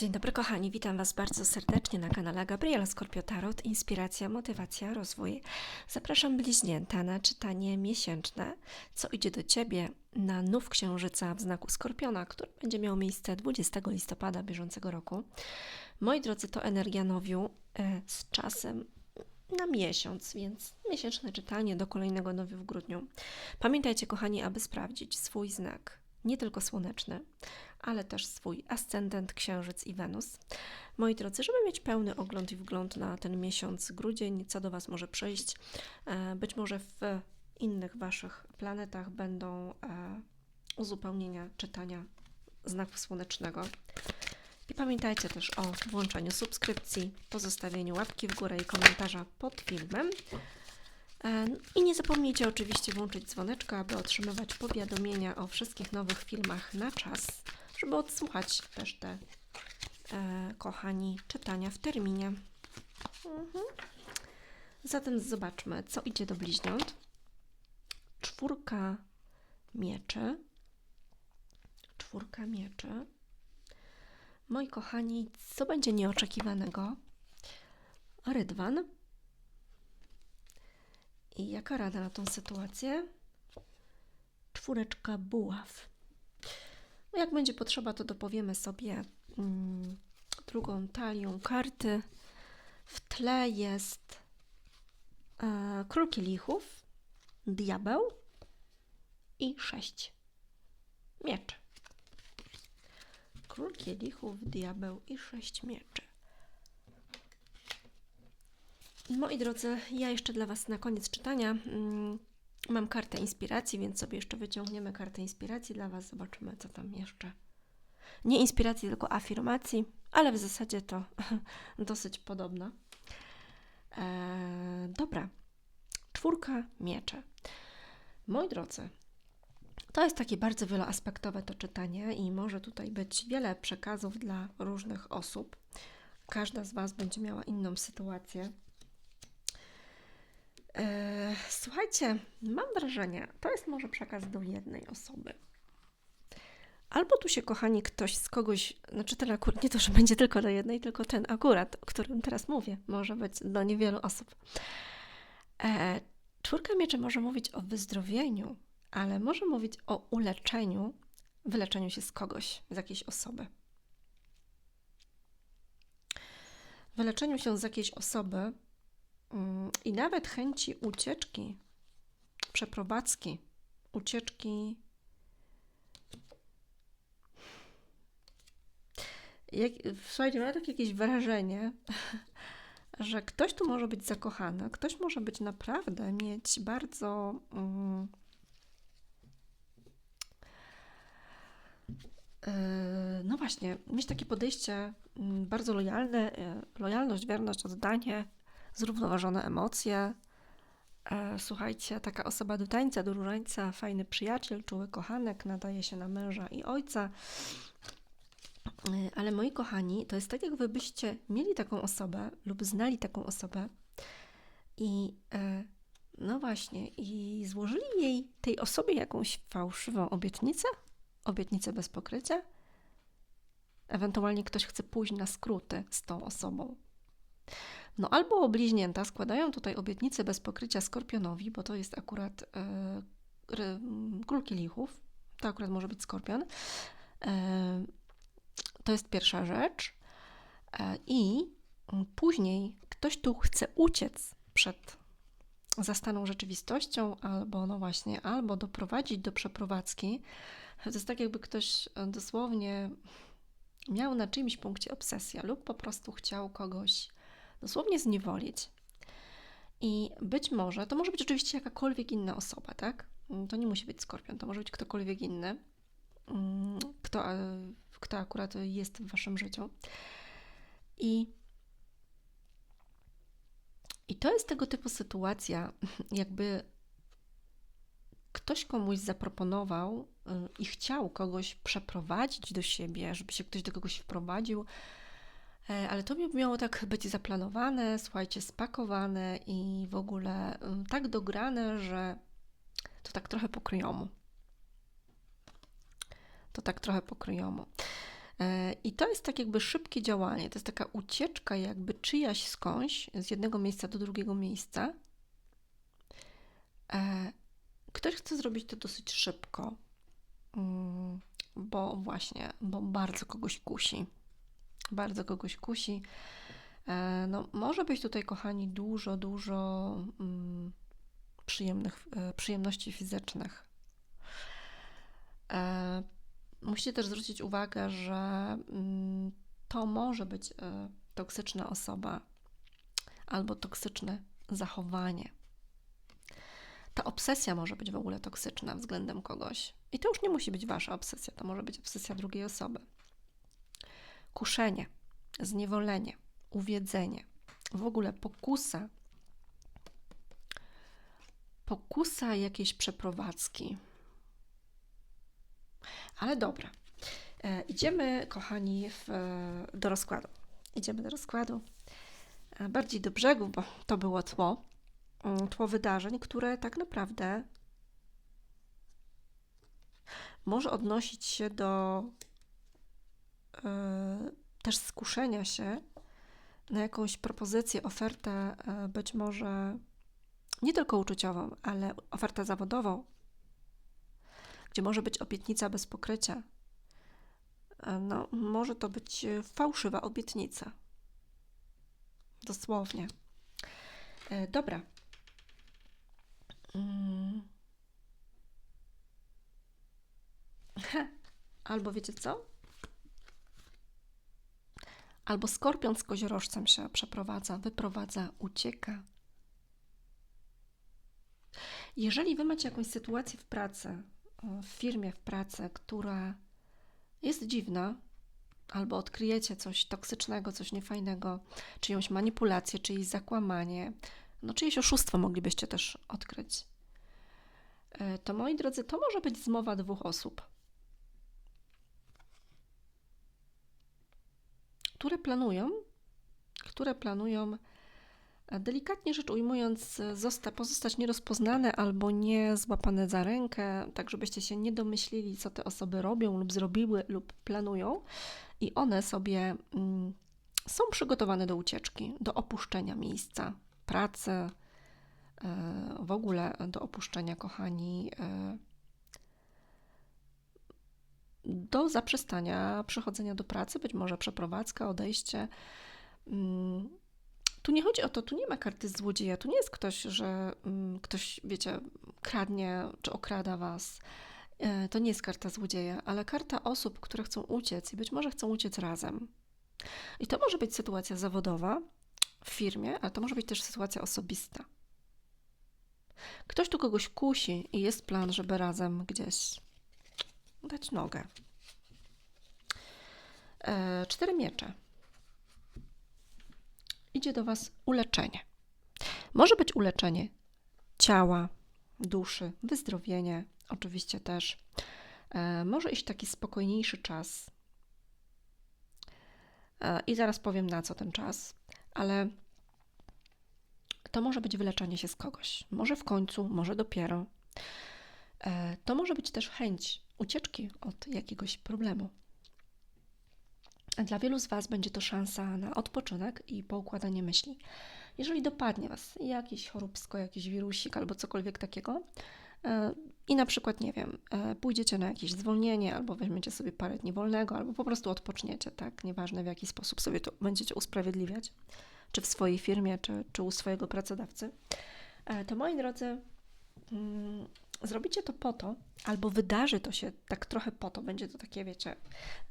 Dzień dobry kochani, witam Was bardzo serdecznie na kanale Gabriela Skorpio Tarot, inspiracja, motywacja, rozwój. Zapraszam bliźnięta na czytanie miesięczne, co idzie do Ciebie na nów księżyca w znaku Skorpiona, który będzie miał miejsce 20 listopada bieżącego roku. Moi drodzy, to energia nowiu e, z czasem na miesiąc, więc miesięczne czytanie do kolejnego nowiu w grudniu. Pamiętajcie kochani, aby sprawdzić swój znak, nie tylko słoneczny, ale też swój ascendent, księżyc i Wenus. Moi drodzy, żeby mieć pełny ogląd i wgląd na ten miesiąc grudzień, co do Was może przyjść, e, być może w innych Waszych planetach będą e, uzupełnienia czytania znaku słonecznego. I pamiętajcie też o włączeniu subskrypcji, pozostawieniu łapki w górę i komentarza pod filmem. E, I nie zapomnijcie oczywiście włączyć dzwoneczka, aby otrzymywać powiadomienia o wszystkich nowych filmach na czas żeby odsłuchać też te, e, kochani, czytania w terminie. Mhm. Zatem zobaczmy, co idzie do bliźniąt. Czwórka mieczy. Czwórka mieczy. Moi kochani, co będzie nieoczekiwanego? Rydwan. I jaka rada na tą sytuację? Czwóreczka buław. No jak będzie potrzeba, to dopowiemy sobie mm, drugą talią karty. W tle jest e, król kielichów, diabeł i sześć mieczy. Król kielichów, diabeł i sześć mieczy. Moi drodzy, ja jeszcze dla Was na koniec czytania mm, Mam kartę inspiracji, więc sobie jeszcze wyciągniemy kartę inspiracji dla Was. Zobaczymy, co tam jeszcze. Nie inspiracji, tylko afirmacji, ale w zasadzie to dosyć podobna. Eee, dobra. Czwórka miecze. Moi drodzy, to jest takie bardzo wieloaspektowe to czytanie i może tutaj być wiele przekazów dla różnych osób. Każda z Was będzie miała inną sytuację. E, słuchajcie, mam wrażenie, to jest może przekaz do jednej osoby. Albo tu się, kochani, ktoś z kogoś, znaczy ten akurat, nie to, że będzie tylko do jednej, tylko ten akurat, o którym teraz mówię, może być do niewielu osób. E, czwórka mieczy może mówić o wyzdrowieniu, ale może mówić o uleczeniu, wyleczeniu się z kogoś, z jakiejś osoby. Wyleczeniu się z jakiejś osoby, I nawet chęci ucieczki, przeprowadzki, ucieczki. Jak, słuchajcie, mam takie jakieś wrażenie, że ktoś tu może być zakochany, ktoś może być naprawdę mieć bardzo. Um, no właśnie, mieć takie podejście mm, bardzo lojalne, e, lojalność, wierność, oddanie, zrównoważone emocje. E, słuchajcie, taka osoba do tańca, do różańca, fajny przyjaciel, czuły kochanek, nadaje się na męża i ojca. E, ale moi kochani, to jest tak, jakby byście mieli taką osobę lub znali taką osobę i e, no właśnie, i złożyli jej, tej osobie jakąś fałszywą obietnicę, obietnicę bez pokrycia. Ewentualnie ktoś chce pójść na skróty z tą osobą. No albo bliźnięta składają tutaj obietnicę bez pokrycia skorpionowi, bo to jest akurat e, król kielichów, to akurat może być skorpion. E, to jest pierwsza rzecz. E, I później ktoś tu chce uciec przed zastaną rzeczywistością, albo no właśnie, albo doprowadzić do przeprowadzki. To jest tak, jakby ktoś dosłownie miał na czymś punkcie obsesję, lub po prostu chciał kogoś dosłownie zniewolić. I być może, to może być oczywiście jakakolwiek inna osoba, tak? Mm, to nie musi być skorpion, to może być ktokolwiek inny, mm, kto, e, kto akurat jest w waszym życiu. I, I to jest tego typu sytuacja, jakby ktoś komuś zaproponował y, i chciał kogoś przeprowadzić do siebie, żeby się ktoś do kogoś wprowadził, ale to miało tak być zaplanowane, słuchajcie, spakowane i w ogóle tak dograne, że to tak trochę pokryjomu. To tak trochę pokryjomu. E, I to jest tak jakby szybkie działanie, to jest taka ucieczka jakby czyjaś skądś z jednego miejsca do drugiego miejsca. E, ktoś chce zrobić to dosyć szybko, mm, bo właśnie, bo bardzo kogoś kusi. Bardzo kogoś kusi. E, no, może być tutaj, kochani, dużo, dużo mm, przyjemnych, przyjemności fizycznych. Musicie też zwrócić uwagę, że mm, to może być e, toksyczna osoba albo toksyczne zachowanie. Ta obsesja może być w ogóle toksyczna względem kogoś. I to już nie musi być wasza obsesja, to może być obsesja drugiej osoby. Kuszenie, zniewolenie, uwiedzenie, w ogóle pokusa, pokusa jakiejś przeprowadzki, ale dobra. E, idziemy, kochani, w, do rozkładu. Idziemy do rozkładu. E, bardziej do brzegu, bo to było tło. Mm, tło wydarzeń, które tak naprawdę może odnosić się do też skuszenia się na jakąś propozycję, ofertę, e, być może nie tylko uczuciową, ale ofertę zawodową, gdzie może być obietnica bez pokrycia. E, no, może to być e, fałszywa obietnica. Dosłownie. E, dobra. Mm. Albo wiecie co? Albo skorpion z koziorożcem się przeprowadza, wyprowadza, ucieka. Jeżeli wy macie jakąś sytuację w pracy, w firmie, w pracy, która jest dziwna, albo odkryjecie coś toksycznego, coś niefajnego, czyjąś manipulację, czyjeś zakłamanie, no czyjeś oszustwo moglibyście też odkryć. E, to moi drodzy, to może być zmowa dwóch osób, które planują, które planują delikatnie rzecz ujmując, zosta, pozostać nierozpoznane albo nie złapane za rękę, tak żebyście się nie domyślili, co te osoby robią lub zrobiły lub planują, i one sobie mm, są przygotowane do ucieczki, do opuszczenia miejsca pracy, e, w ogóle do opuszczenia, kochani, e, do zaprzestania przychodzenia do pracy, być może przeprowadzka, odejście. Mm, tu nie chodzi o to, tu nie ma karty złodzieja, tu nie jest ktoś, że mm, ktoś, wiecie, kradnie czy okrada was. E, to nie jest karta złodzieja, ale karta osób, które chcą uciec i być może chcą uciec razem. I to może być sytuacja zawodowa w firmie, ale to może być też sytuacja osobista. Ktoś tu kogoś kusi i jest plan, żeby razem gdzieś dać nogę. E, cztery miecze idzie do Was uleczenie. Może być uleczenie ciała, duszy, wyzdrowienie, oczywiście też. E, może iść taki spokojniejszy czas. E, I zaraz powiem na co ten czas, ale to może być wyleczenie się z kogoś. Może w końcu, może dopiero. E, to może być też chęć ucieczki od jakiegoś problemu. Dla wielu z Was będzie to szansa na odpoczynek i poukładanie myśli. Jeżeli dopadnie Was jakiś choróbsko, jakiś wirusik albo cokolwiek takiego, e, i na przykład, nie wiem, e, pójdziecie na jakieś zwolnienie, albo weźmiecie sobie parę dni wolnego, albo po prostu odpoczniecie, tak? Nieważne w jaki sposób sobie to będziecie usprawiedliwiać, czy w swojej firmie, czy, czy u swojego pracodawcy, e, to moi drodzy, mm, zrobicie to po to, albo wydarzy to się tak trochę po to, będzie to takie, wiecie,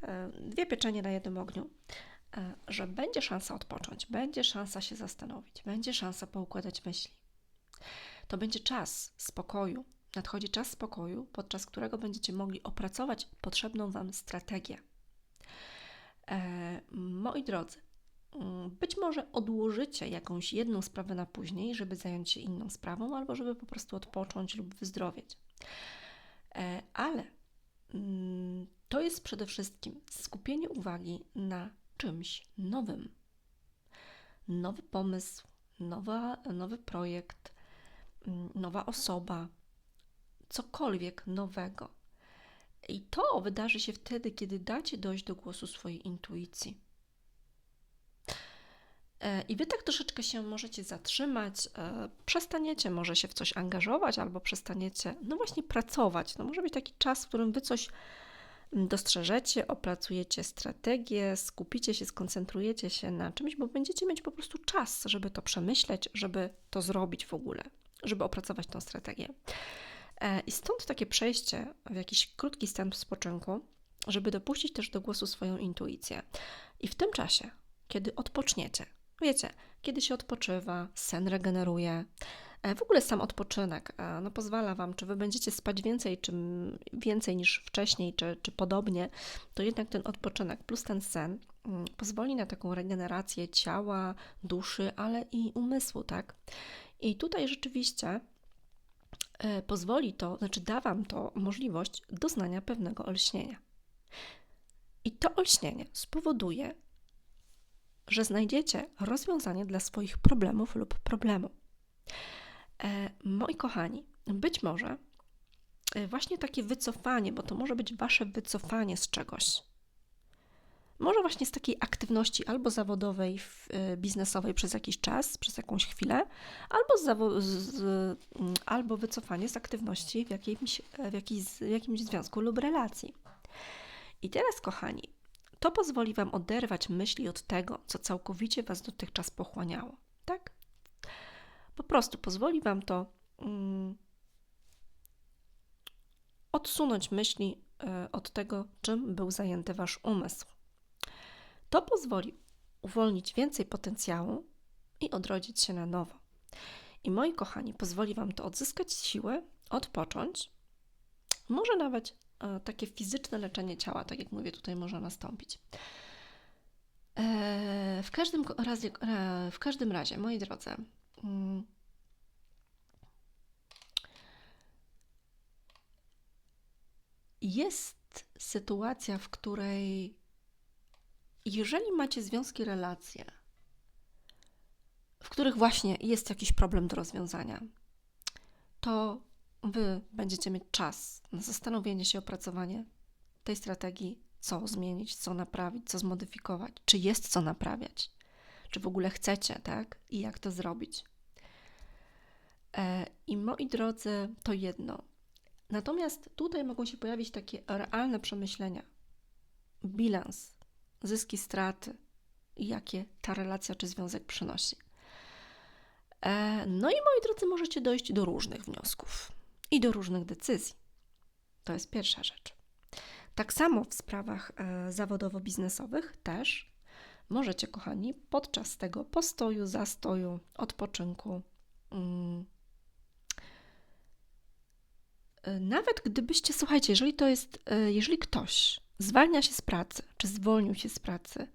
e, dwie pieczenie na jednym ogniu, e, że będzie szansa odpocząć, będzie szansa się zastanowić, będzie szansa poukładać myśli. To będzie czas spokoju. Nadchodzi czas spokoju, podczas którego będziecie mogli opracować potrzebną Wam strategię. E, moi drodzy, być może odłożycie jakąś jedną sprawę na później, żeby zająć się inną sprawą, albo żeby po prostu odpocząć lub wyzdrowieć. E, ale mm, to jest przede wszystkim skupienie uwagi na czymś nowym. Nowy pomysł, nowa, nowy projekt, mm, nowa osoba, cokolwiek nowego. I to wydarzy się wtedy, kiedy dacie dojść do głosu swojej intuicji. E, I wy tak troszeczkę się możecie zatrzymać, e, przestaniecie może się w coś angażować, albo przestaniecie, no właśnie, pracować. No może być taki czas, w którym wy coś dostrzeżecie, opracujecie strategię, skupicie się, skoncentrujecie się na czymś, bo będziecie mieć po prostu czas, żeby to przemyśleć, żeby to zrobić w ogóle, żeby opracować tą strategię. E, I stąd takie przejście w jakiś krótki stan spoczynku, żeby dopuścić też do głosu swoją intuicję. I w tym czasie, kiedy odpoczniecie, wiecie, kiedy się odpoczywa, sen regeneruje, e, w ogóle sam odpoczynek e, no, pozwala Wam, czy Wy będziecie spać więcej, czy więcej niż wcześniej, czy, czy podobnie, to jednak ten odpoczynek plus ten sen mm, pozwoli na taką regenerację ciała, duszy, ale i umysłu, tak? I tutaj rzeczywiście E, pozwoli to, znaczy da Wam to możliwość doznania pewnego olśnienia. I to olśnienie spowoduje, że znajdziecie rozwiązanie dla swoich problemów lub problemu. E, moi kochani, być może e, właśnie takie wycofanie, bo to może być Wasze wycofanie z czegoś, może właśnie z takiej aktywności albo zawodowej, y, biznesowej przez jakiś czas, przez jakąś chwilę, albo, z, z, mm, albo wycofanie z aktywności w jakimś, w, jakiś, w jakimś związku lub relacji. I teraz, kochani, to pozwoli Wam oderwać myśli od tego, co całkowicie Was dotychczas pochłaniało. Tak? Po prostu pozwoli Wam to mm, odsunąć myśli y, od tego, czym był zajęty Wasz umysł. To pozwoli uwolnić więcej potencjału i odrodzić się na nowo. I moi kochani, pozwoli Wam to odzyskać siłę, odpocząć. Może nawet takie fizyczne leczenie ciała, tak jak mówię, tutaj może nastąpić. E, w, każdym razie, e, w każdym razie, moi drodzy, mm, jest sytuacja, w której jeżeli macie związki, relacje, w których właśnie jest jakiś problem do rozwiązania, to wy będziecie mieć czas na zastanowienie się, opracowanie tej strategii, co zmienić, co naprawić, co zmodyfikować, czy jest co naprawiać, czy w ogóle chcecie, tak? I jak to zrobić. E, I moi drodzy, to jedno. Natomiast tutaj mogą się pojawić takie realne przemyślenia, bilans, zyski, straty i jakie ta relacja czy związek przynosi. E, no i moi drodzy, możecie dojść do różnych wniosków i do różnych decyzji. To jest pierwsza rzecz. Tak samo w sprawach e, zawodowo-biznesowych też możecie, kochani, podczas tego postoju, zastoju, odpoczynku, mm, e, nawet gdybyście, słuchajcie, jeżeli to jest, jeżeli ktoś zwalnia się z pracy, czy zwolnił się z pracy,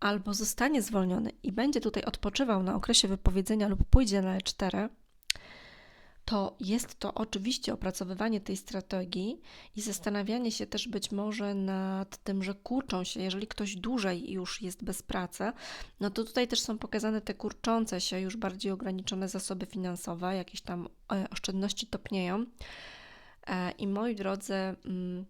albo zostanie zwolniony i będzie tutaj odpoczywał na okresie wypowiedzenia lub pójdzie na E4, to jest to oczywiście opracowywanie tej strategii i zastanawianie się też być może nad tym, że kurczą się, jeżeli ktoś dłużej już jest bez pracy, no to tutaj też są pokazane te kurczące się, już bardziej ograniczone zasoby finansowe, jakieś tam e, oszczędności topnieją. E, I moi drodzy, mm,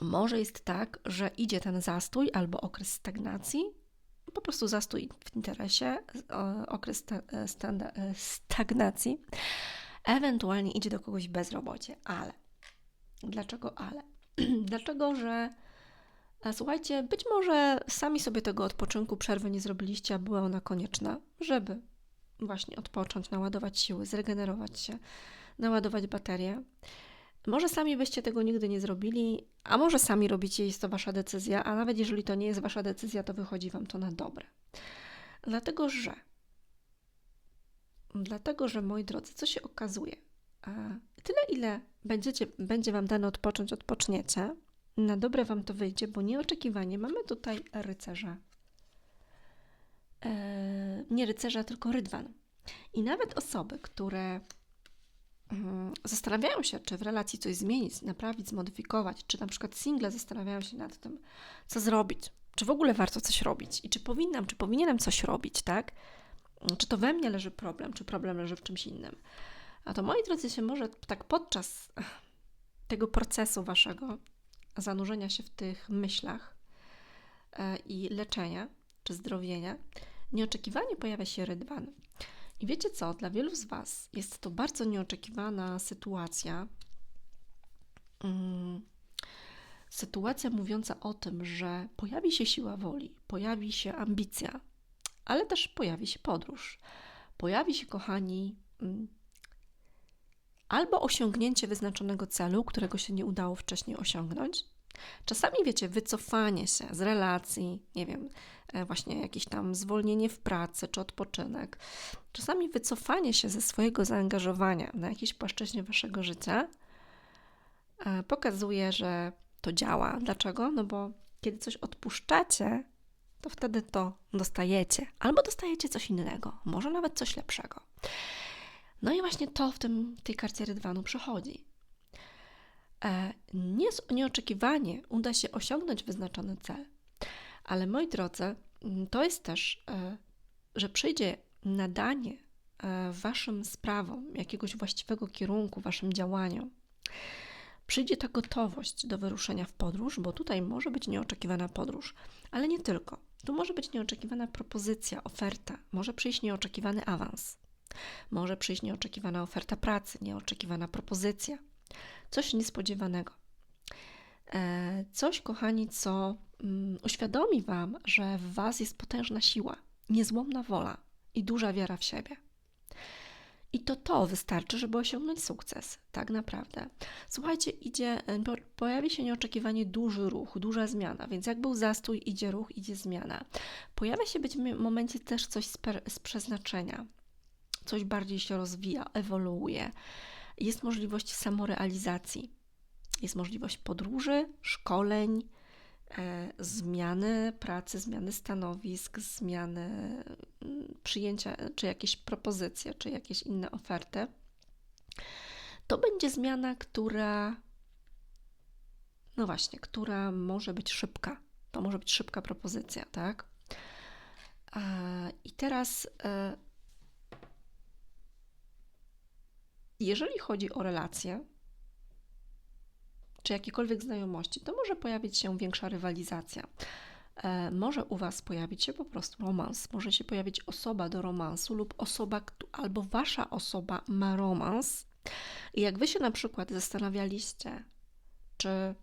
może jest tak, że idzie ten zastój albo okres stagnacji, po prostu zastój w interesie, okres e, stagnacji, ewentualnie idzie do kogoś bezrobocie, ale. Dlaczego ale? Dlaczego, że e, słuchajcie, być może sami sobie tego odpoczynku, przerwy nie zrobiliście, a była ona konieczna, żeby właśnie odpocząć, naładować siły, zregenerować się, naładować baterie. Może sami byście tego nigdy nie zrobili, a może sami robicie, jest to wasza decyzja, a nawet jeżeli to nie jest wasza decyzja, to wychodzi wam to na dobre. Dlatego, że dlatego, że moi drodzy, co się okazuje? Tyle, ile będziecie, będzie wam dane odpocząć, odpoczniecie, na dobre wam to wyjdzie, bo nieoczekiwanie mamy tutaj rycerza. E, nie rycerza, tylko rydwan. I nawet osoby, które. Zastanawiają się, czy w relacji coś zmienić, naprawić, zmodyfikować, czy na przykład single zastanawiają się nad tym, co zrobić, czy w ogóle warto coś robić i czy powinnam, czy powinienem coś robić, tak? Czy to we mnie leży problem, czy problem leży w czymś innym. A to moi drodzy się może tak podczas tego procesu waszego zanurzenia się w tych myślach e, i leczenia czy zdrowienia, nieoczekiwanie pojawia się rydwan. I wiecie co, dla wielu z Was jest to bardzo nieoczekiwana sytuacja. Hmm, sytuacja mówiąca o tym, że pojawi się siła woli, pojawi się ambicja, ale też pojawi się podróż. Pojawi się, kochani, mm, albo osiągnięcie wyznaczonego celu, którego się nie udało wcześniej osiągnąć. Czasami, wiecie, wycofanie się z relacji, nie wiem, e, właśnie jakieś tam zwolnienie w pracy czy odpoczynek. Czasami wycofanie się ze swojego zaangażowania na jakiejś płaszczyźnie waszego życia e, pokazuje, że to działa. Dlaczego? No bo kiedy coś odpuszczacie, to wtedy to dostajecie, albo dostajecie coś innego, może nawet coś lepszego. No i właśnie to w tym, tej karcie rydwanu przychodzi. E, nie, nieoczekiwanie uda się osiągnąć wyznaczony cel, ale moi drodzy, mm, to jest też, e, że przyjdzie nadanie e, waszym sprawom jakiegoś właściwego kierunku, waszym działaniom. Przyjdzie ta gotowość do wyruszenia w podróż, bo tutaj może być nieoczekiwana podróż, ale nie tylko. Tu może być nieoczekiwana propozycja, oferta, może przyjść nieoczekiwany awans, może przyjść nieoczekiwana oferta pracy, nieoczekiwana propozycja, coś niespodziewanego. E, coś, kochani, co mm, uświadomi Wam, że w Was jest potężna siła, niezłomna wola i duża wiara w siebie. I to to wystarczy, żeby osiągnąć sukces, tak naprawdę. Słuchajcie, idzie, e, pojawi się nieoczekiwanie duży ruch, duża zmiana, więc jak był zastój, idzie ruch, idzie zmiana. Pojawia się być w momencie też coś z, z przeznaczenia, coś bardziej się rozwija, ewoluuje. Jest możliwość samorealizacji, jest możliwość podróży, szkoleń, e, zmiany pracy, zmiany stanowisk, zmiany mm, przyjęcia, czy jakieś propozycje, czy jakieś inne oferty. To będzie zmiana, która, no właśnie, która może być szybka. To może być szybka propozycja, tak? I teraz e, Jeżeli chodzi o relacje, czy jakiekolwiek znajomości, to może pojawić się większa rywalizacja. E, może u Was pojawić się po prostu romans, może się pojawić osoba do romansu lub osoba, albo Wasza osoba ma romans. I jak Wy się na przykład zastanawialiście, czy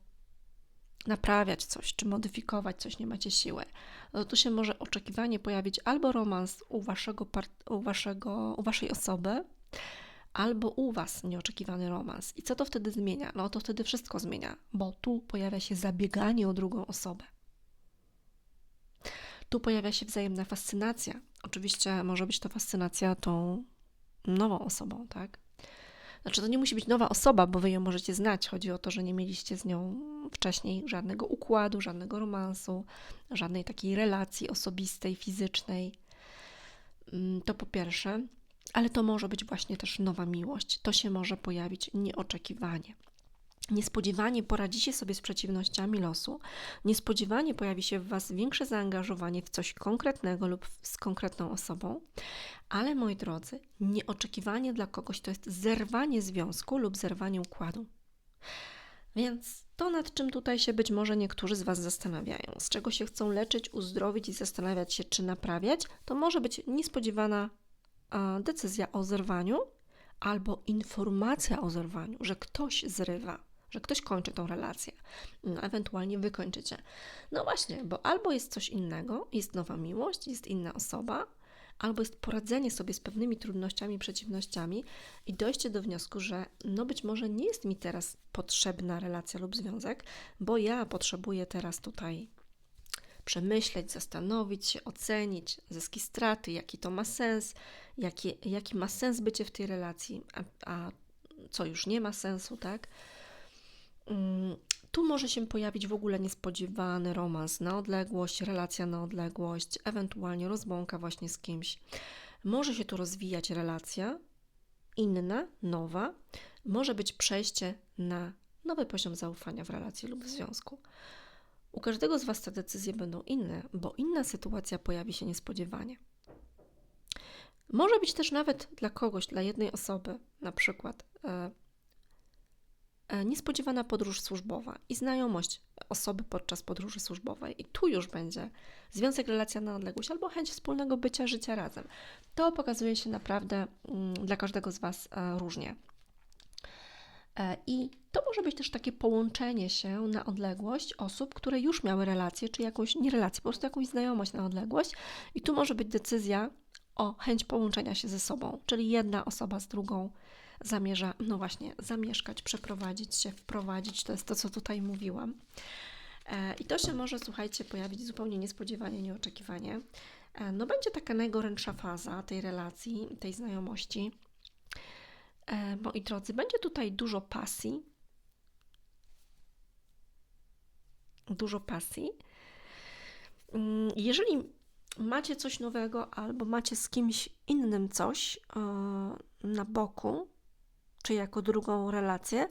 naprawiać coś, czy modyfikować coś, nie macie siły, no to się może oczekiwanie pojawić albo romans u, waszego, u, waszego, u Waszej osoby, albo u Was nieoczekiwany romans. I co to wtedy zmienia? No to wtedy wszystko zmienia, bo tu pojawia się zabieganie o drugą osobę. Tu pojawia się wzajemna fascynacja. Oczywiście może być to fascynacja tą nową osobą, tak? Znaczy, to nie musi być nowa osoba, bo wy ją możecie znać. Chodzi o to, że nie mieliście z nią wcześniej żadnego układu, żadnego romansu, żadnej takiej relacji osobistej, fizycznej. Mm, to po pierwsze ale to może być właśnie też nowa miłość. To się może pojawić nieoczekiwanie. Niespodziewanie poradzicie sobie z przeciwnościami losu, niespodziewanie pojawi się w Was większe zaangażowanie w coś konkretnego lub z konkretną osobą, ale moi drodzy, nieoczekiwanie dla kogoś to jest zerwanie związku lub zerwanie układu. Więc to, nad czym tutaj się być może niektórzy z Was zastanawiają, z czego się chcą leczyć, uzdrowić i zastanawiać się, czy naprawiać, to może być niespodziewana decyzja o zerwaniu albo informacja o zerwaniu, że ktoś zrywa, że ktoś kończy tą relację, no, ewentualnie wykończycie. No właśnie, bo albo jest coś innego, jest nowa miłość, jest inna osoba, albo jest poradzenie sobie z pewnymi trudnościami, przeciwnościami i dojście do wniosku, że no być może nie jest mi teraz potrzebna relacja lub związek, bo ja potrzebuję teraz tutaj przemyśleć, zastanowić się, ocenić zyski, straty, jaki to ma sens, jaki, jaki ma sens bycie w tej relacji, a, a co już nie ma sensu, tak? Mm, tu może się pojawić w ogóle niespodziewany romans na odległość, relacja na odległość, ewentualnie rozbłąka właśnie z kimś. Może się tu rozwijać relacja inna, nowa. Może być przejście na nowy poziom zaufania w relacji lub w związku. U każdego z Was te decyzje będą inne, bo inna sytuacja pojawi się niespodziewanie. Może być też nawet dla kogoś, dla jednej osoby, na przykład e, e, niespodziewana podróż służbowa i znajomość osoby podczas podróży służbowej. I tu już będzie związek, relacja na odległość albo chęć wspólnego bycia, życia razem. To pokazuje się naprawdę mm, dla każdego z Was e, różnie. E, I to może być też takie połączenie się na odległość osób, które już miały relacje, czy jakąś, nie relację, po prostu jakąś znajomość na odległość. I tu może być decyzja o chęć połączenia się ze sobą, czyli jedna osoba z drugą zamierza, no właśnie, zamieszkać, przeprowadzić się, wprowadzić. To jest to, co tutaj mówiłam. E, I to się może, słuchajcie, pojawić zupełnie niespodziewanie, nieoczekiwanie. E, no będzie taka najgorętsza faza tej relacji, tej znajomości. E, moi drodzy, będzie tutaj dużo pasji. Dużo pasji. Mm, jeżeli macie coś nowego albo macie z kimś innym coś na boku, czy jako drugą relację,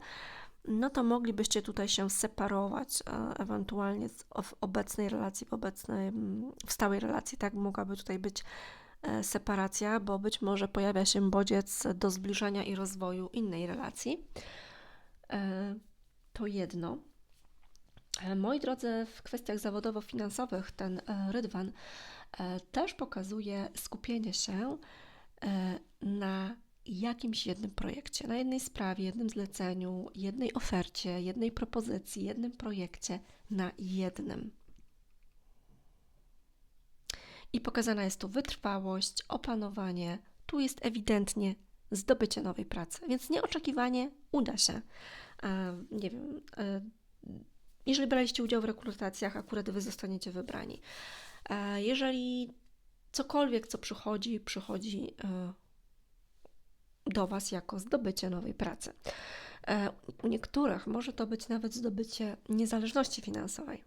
no to moglibyście tutaj się separować, ewentualnie w obecnej relacji, w obecnej, w stałej relacji, tak mogłaby tutaj być e, separacja, bo być może pojawia się bodziec do zbliżenia i rozwoju innej relacji. E, to jedno. E, moi drodzy, w kwestiach zawodowo-finansowych ten rydwan też pokazuje skupienie się na jakimś jednym projekcie, na jednej sprawie, jednym zleceniu, jednej ofercie, jednej propozycji, jednym projekcie, na jednym. I pokazana jest tu wytrwałość, opanowanie. Tu jest ewidentnie zdobycie nowej pracy, więc nieoczekiwanie uda się. E, nie wiem, e, jeżeli braliście udział w rekrutacjach, akurat wy zostaniecie wybrani. E, jeżeli cokolwiek, co przychodzi, przychodzi do Was jako zdobycie nowej pracy. E, u niektórych może to być nawet zdobycie niezależności finansowej.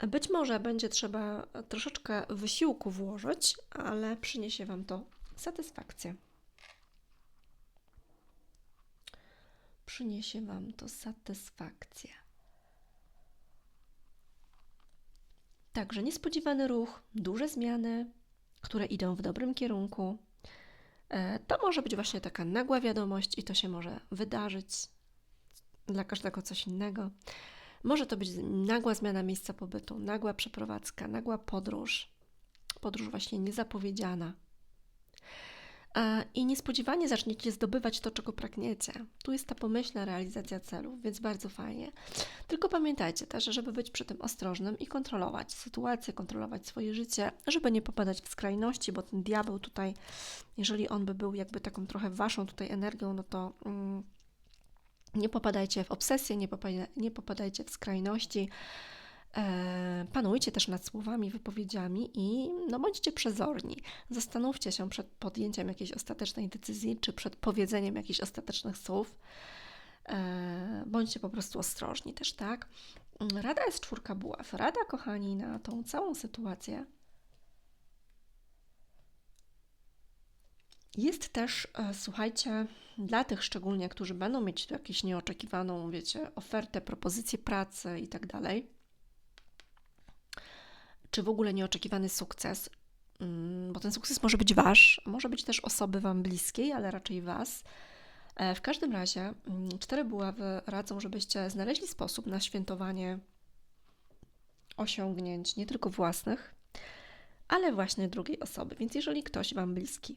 Być może będzie trzeba troszeczkę wysiłku włożyć, ale przyniesie Wam to satysfakcję. Przyniesie Wam to satysfakcję. Także niespodziewany ruch, duże zmiany, które idą w dobrym kierunku, E, to może być właśnie taka nagła wiadomość i to się może wydarzyć dla każdego coś innego. Może to być nagła zmiana miejsca pobytu, nagła przeprowadzka, nagła podróż, podróż właśnie niezapowiedziana, i niespodziewanie zaczniecie zdobywać to, czego pragniecie. Tu jest ta pomyślna realizacja celów, więc bardzo fajnie. Tylko pamiętajcie też, żeby być przy tym ostrożnym i kontrolować sytuację, kontrolować swoje życie, żeby nie popadać w skrajności, bo ten diabeł tutaj, jeżeli on by był jakby taką trochę waszą tutaj energią, no to. Mm, nie popadajcie w obsesję, nie, nie popadajcie w skrajności. E, panujcie też nad słowami, wypowiedziami i no, bądźcie przezorni. Zastanówcie się przed podjęciem jakiejś ostatecznej decyzji, czy przed powiedzeniem jakichś ostatecznych słów. E, bądźcie po prostu ostrożni też, tak? Rada jest czwórka buław. Rada, kochani, na tą całą sytuację Jest też, e, słuchajcie, dla tych szczególnie, którzy będą mieć tu jakąś nieoczekiwaną, wiecie, ofertę, propozycję pracy i tak dalej, czy w ogóle nieoczekiwany sukces, mm, bo ten sukces może być wasz, może być też osoby wam bliskiej, ale raczej was. E, w każdym razie mm, cztery buławy radzą, żebyście znaleźli sposób na świętowanie osiągnięć nie tylko własnych, ale właśnie drugiej osoby. Więc jeżeli ktoś wam bliski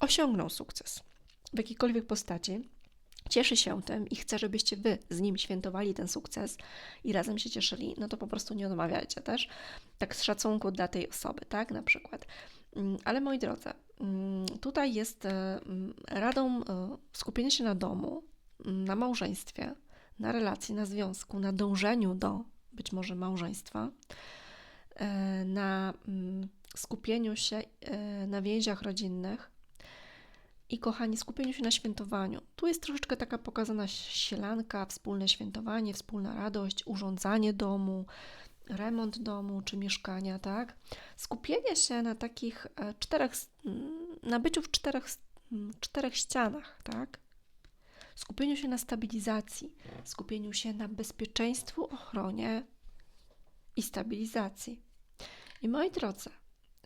osiągnął sukces w jakiejkolwiek postaci, cieszy się tym i chce, żebyście wy z nim świętowali ten sukces i razem się cieszyli, no to po prostu nie odmawiajcie też. Tak z szacunku dla tej osoby, tak? Na przykład. Mm, ale moi drodzy, mm, tutaj jest e, mm, radą e, skupienia się na domu, na małżeństwie, na relacji, na związku, na dążeniu do być może małżeństwa, e, na skupieniu się na więziach rodzinnych, i kochani, skupieniu się na świętowaniu. Tu jest troszeczkę taka pokazana sielanka, wspólne świętowanie, wspólna radość, urządzanie domu, remont domu czy mieszkania, tak? Skupienie się na takich e, czterech, na byciu w czterech, czterech ścianach, tak? Skupieniu się na stabilizacji, skupieniu się na bezpieczeństwu, ochronie i stabilizacji. I moi drodzy,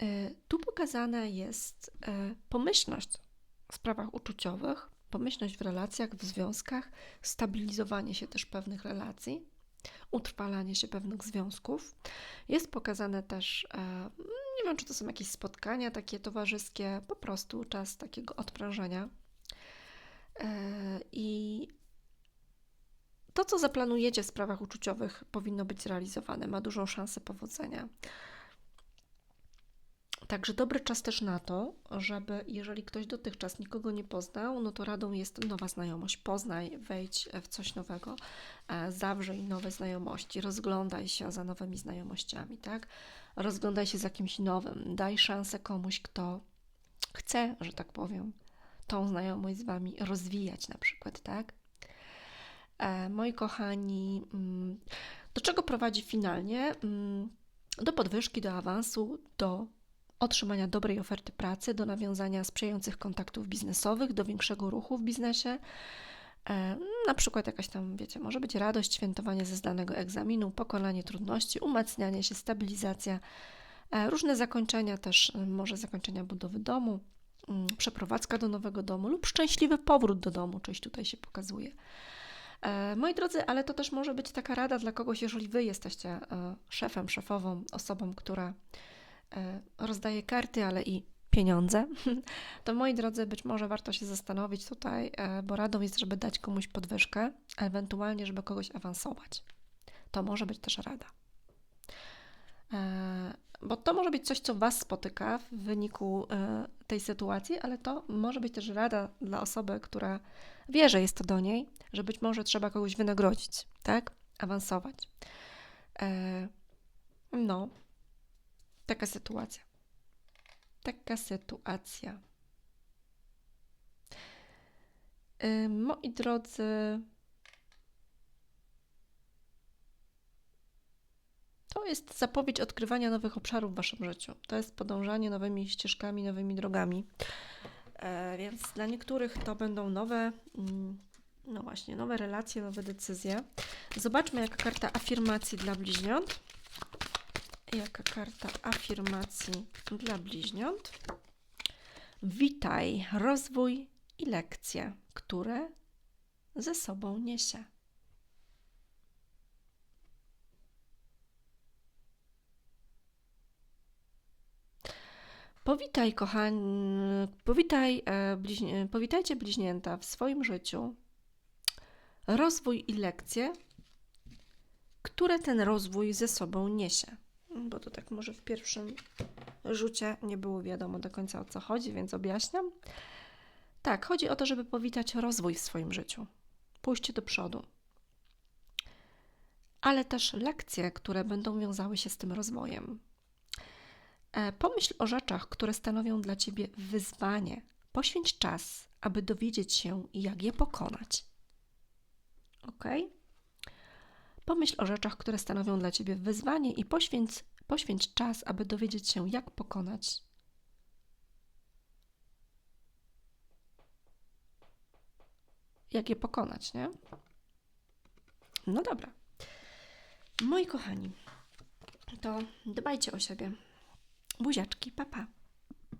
Y, Tu pokazana jest y, pomyślność sprawach uczuciowych, pomyślność w relacjach, w związkach, stabilizowanie się też pewnych relacji, utrwalanie się pewnych związków. Jest pokazane też, e, nie wiem, czy to są jakieś spotkania takie towarzyskie, po prostu czas takiego odprężenia. E, I to, co zaplanujecie w sprawach uczuciowych, powinno być zrealizowane, ma dużą szansę powodzenia. Także dobry czas też na to, żeby jeżeli ktoś dotychczas nikogo nie poznał, no to radą jest nowa znajomość. Poznaj, wejdź w coś nowego, e, zawrzyj nowe znajomości, rozglądaj się za nowymi znajomościami, tak? Rozglądaj się za kimś nowym, daj szansę komuś, kto chce, że tak powiem, tą znajomość z Wami rozwijać na przykład, tak? E, moi kochani, mm, do czego prowadzi finalnie? Mm, Do podwyżki, do awansu, do otrzymania dobrej oferty pracy, do nawiązania sprzyjających kontaktów biznesowych, do większego ruchu w biznesie. E, Na przykład jakaś tam, wiecie, może być radość, świętowanie ze zdanego egzaminu, pokonanie trudności, umacnianie się, stabilizacja, e, różne zakończenia też, e, może zakończenia budowy domu, mm, przeprowadzka do nowego domu lub szczęśliwy powrót do domu, coś tutaj się pokazuje. Moi drodzy, ale to też może być taka rada dla kogoś, jeżeli Wy jesteście szefem, szefową, osobą, która rozdaje karty, ale i pieniądze, to moi drodzy, być może warto się zastanowić tutaj, e, bo radą jest, żeby dać komuś podwyżkę, a ewentualnie, żeby kogoś awansować. To może być też rada. E, Bo to może być coś, co Was spotyka w wyniku e, tej sytuacji, ale to może być też rada dla osoby, która wie, że jest to do niej, że być może trzeba kogoś wynagrodzić, tak? Awansować. E, No, taka sytuacja. Taka sytuacja. Moi drodzy, to jest zapowiedź odkrywania nowych obszarów w Waszym życiu. To jest podążanie nowymi ścieżkami, nowymi drogami. E, Więc dla niektórych to będą nowe, mm, no właśnie, nowe relacje, nowe decyzje. Zobaczmy, jaka karta afirmacji dla bliźniąt. Jaka karta afirmacji dla bliźniąt. Witaj, rozwój i lekcje, które ze sobą niesie. Powitaj, kochani, powitaj, e, powitajcie bliźnięta w swoim życiu rozwój i lekcje, które ten rozwój ze sobą niesie. Bo to tak może w pierwszym rzucie nie było wiadomo do końca o co chodzi, więc objaśniam. Tak, chodzi o to, żeby powitać rozwój w swoim życiu, pójście do przodu, ale też lekcje, które będą wiązały się z tym rozwojem. E, Pomyśl o rzeczach, które stanowią dla ciebie wyzwanie. Poświęć czas, aby dowiedzieć się, jak je pokonać. Ok? Pomyśl o rzeczach, które stanowią dla ciebie wyzwanie i poświęć, poświęć czas, aby dowiedzieć się, jak pokonać. Jak je pokonać, nie? No dobra. Moi kochani, to dbajcie o siebie. Buziaczki, papa. Pa.